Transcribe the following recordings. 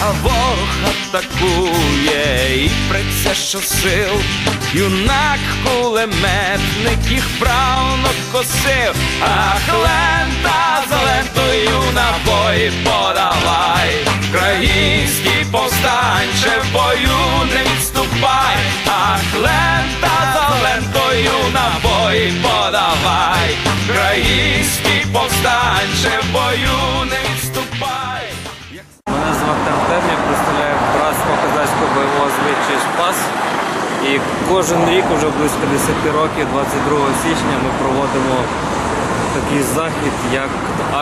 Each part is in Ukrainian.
а ворог атакує і преться щосил, юнак кулеметник їх правно косив, ах, лента за лентою набої подавай, країнський повстанче в бою не відступай, ах, лента за лентою набої подавай, країнський повстанче в бою не відступай. Артем, я представляю братство козацького бойового звичаю Спас. І кожен рік, уже близько 10 років, 22 січня, ми проводимо такий захід, як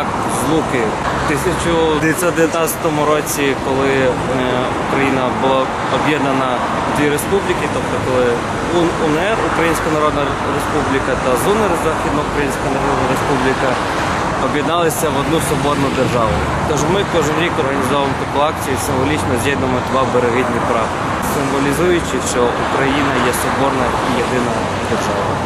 акт злуки. У 1919 році, коли е, Україна була об'єднана в дві республіки, тобто коли УНР, Українська Народна Республіка та ЗУНР, Західноукраїнська Народна Республіка, об'єдналися в одну соборну державу. Тож ми кожен рік організовуємо таку акцію і символічно з'єднуємо два береги Дніпра, символізуючи, що Україна є соборна і єдина держава.